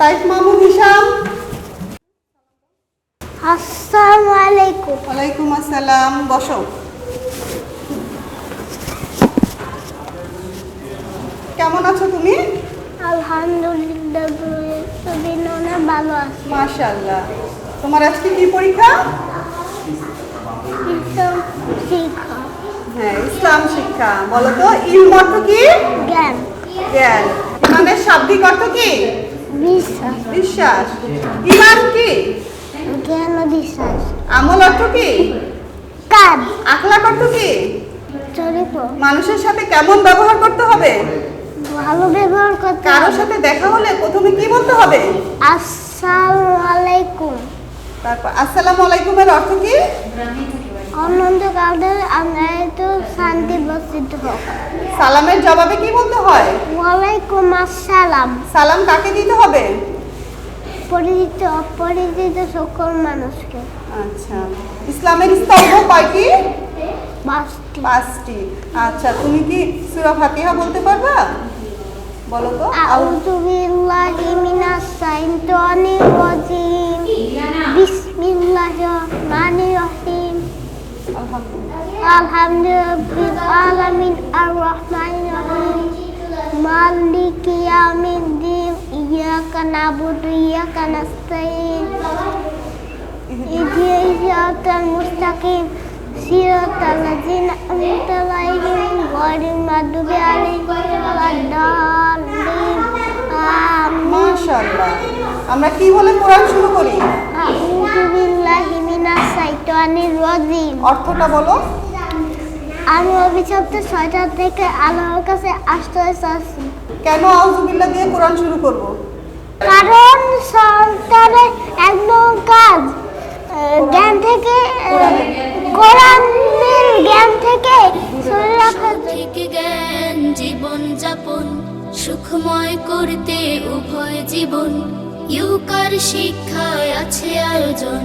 Taif Mahmud Hisham. আসসালামু আলাইকুম ওয়ালাইকুম আসসালাম বসো। কেমন আছো তুমি? আলহামদুলিল্লাহ ভালো আছি। মাশাআল্লাহ। তোমার আজকে কি পরীক্ষা? শিক্ষা। হ্যাঁ ইসলাম শিক্ষা। বলো তো ইলম অর্থ কি? জ্ঞান। জ্ঞান। ইমানের শাব্দিক অর্থ কি? বিশ্বাস বিশ্বাস ইমান কি জ্ঞান ও বিশ্বাস আমল অর্থ কি? কাজ আখলাক অর্থ কি? চরিত্র। মানুষের সাথে কেমন ব্যবহার করতে হবে? ভালো ব্যবহার করতে কারোর সাথে দেখা হলে প্রথমে কি বলতে হবে? আসসালামু আলাইকুম তারপর আসসালামু আলাইকুমের অর্থ কি? অনন্তকালে আমরা একটু শান্তি বসিত হোক। সালামের জবাবে কি বলতে হয় আসসালাম। সালাম কাকে দিতে হবে? পরিচিত অপরিচিত সকল মানুষকে। আচ্ছা। ইসলামের স্তম্ভ কয়টি বাসটি পাঁচটি। আচ্ছা তুমি কি সূরা ফাতিহা বলতে পারবা? বলো তো। আউযু বিল্লাহি মিনাশ শাইতানির রাজিম। বিসমিল্লাহির রহমানির রহিম। আলহামদুলিল্লাহ। আলহামদুলিল্লাহ আলামিন আর রহমানির রহিম। মালিকি ইয়াউমিদ্দিন ইয়াকা নাবুদু ইয়াকা নাস্তাইন ইহদিনা সিরাতাল মুস্তাকিম সিরাতাল লাযিনা আন'আমতা আলাইহিম গায়রিল মাগদুবি আলাইহিম ওয়ালাদ-দাল্লিন আমিন মাশাআল্লাহ। আমরা কি বলে কোরআন শুরু করি? আউযু বিল্লাহি মিনাশ শাইতানির রাজিম। অর্থটা বলো। আমি অভিশপ্ত শয়তান থেকে আল্লাহর কাছে আশ্রয় চাচ্ছি। কেন আউযুবিল্লাহ দিয়ে কোরআন শুরু করব? কারণ সন্তানের একদম কাজ জ্ঞান থেকে আহ, কোরআনের জ্ঞান থেকে সরে রাখা সঠিক জ্ঞান জীবন যাপন সুখময় করতে উভয় জীবন। ইউকার শিক্ষায় আছে আয়োজন।